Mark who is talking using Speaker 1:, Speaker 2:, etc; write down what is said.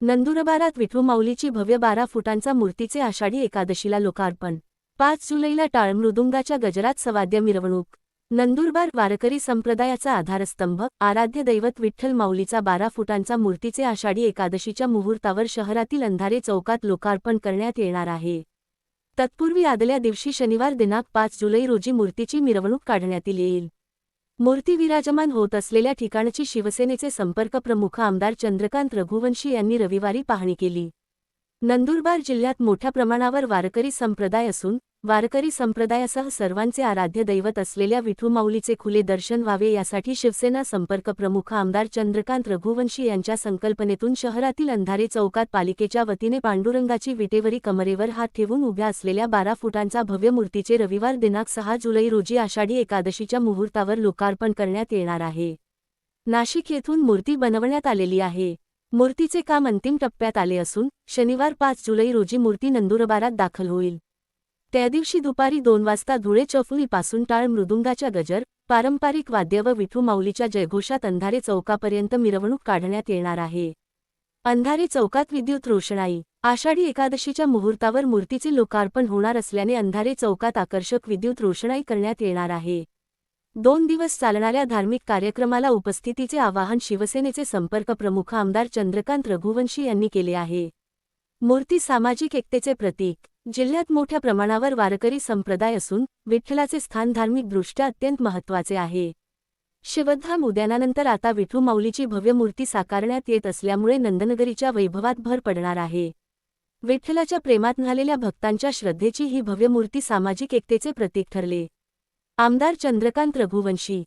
Speaker 1: नंदुरबारात विठू माऊलीची भव्य बारा फुटांचा मूर्तीचे आषाढी एकादशीला लोकार्पण. पाच जुलैला टाळ मृदुंगाच्या गजरात सवाद्य मिरवणूक. नंदुरबार वारकरी संप्रदायाचा आधारस्तंभ आराध्य दैवत विठ्ठल माऊलीचा बारा फुटांचा मूर्तीचे आषाढी एकादशीच्या मुहूर्तावर शहरातील अंधारे चौकात लोकार्पण करण्यात येणार आहे. तत्पूर्वी आदल्या दिवशी शनिवार दिनांक पाच जुलै रोजी मूर्तीची मिरवणूक काढण्यात येईल. मूर्ती विराजमान होत असलेल्या ठिकाणची शिवसेनेचे संपर्क प्रमुख आमदार चंद्रकांत रघुवंशी यांनी रविवारी पाहणी केली. नंदुरबार जिल्ह्यात मोठ्या प्रमाणावर वारकरी संप्रदाय असून वारकरी संप्रदायासह सर्वांचे आराध्य दैवत असलेल्या विठुमाऊलीचे खुले दर्शन व्हावे यासाठी शिवसेना संपर्क प्रमुख आमदार चंद्रकांत रघुवंशी यांच्या संकल्पनेतून शहरातील अंधारे चौकात पालिकेच्या वतीने पांडुरंगाची विटेवरी कमरेवर हात ठेवून उभ्या असलेल्या बारा फुटांचा भव्य मूर्तीचे रविवार दिनांक सहा जुलै रोजी आषाढी एकादशीच्या मुहूर्तावर लोकार्पण करण्यात येणार आहे. नाशिक येथून मूर्ती बनवण्यात आलेली आहे. मूर्तीचे काम अंतिम टप्प्यात आले असून शनिवार पाच जुलै रोजी मूर्ती नंदुरबारात दाखल होईल. त्या दिवशी दुपारी दोन वाजता धुळे चौफुलीपासून टाळ मृदुंगाच्या गजर पारंपरिक वाद्य व विठू माऊलीच्या जयघोषात अंधारे चौकापर्यंत मिरवणूक काढण्यात येणार आहे. अंधारे चौकात विद्युत रोषणाई आषाढी एकादशीच्या मुहूर्तावर मूर्तीचे लोकार्पण होणार असल्याने अंधारे चौकात आकर्षक विद्युत रोषणाई करण्यात येणार आहे. दोन दिवस चालणाऱ्या धार्मिक कार्यक्रमाला उपस्थितीचे आवाहन शिवसेनेचे संपर्क प्रमुख आमदार चंद्रकांत रघुवंशी यांनी केले आहे. मूर्ती सामाजिक एकतेचे प्रतीक. जिल्ह्यात मोठ्या प्रमाणावर वारकरी संप्रदाय असून विठ्ठलाचे स्थान धार्मिकदृष्ट्या अत्यंत महत्त्वाचे आहे. शिवधाम उद्यानानंतर आता विठू माऊलीची भव्य मूर्ती साकारण्यात येत असल्यामुळे नंदनगरीच्या वैभवात भर पडणार आहे. विठ्ठलाच्या प्रेमात झालेल्या भक्तांच्या श्रद्धेची ही भव्य मूर्ती सामाजिक एकतेचे प्रतीक ठरले. आमदार चंद्रकांत रघुवंशी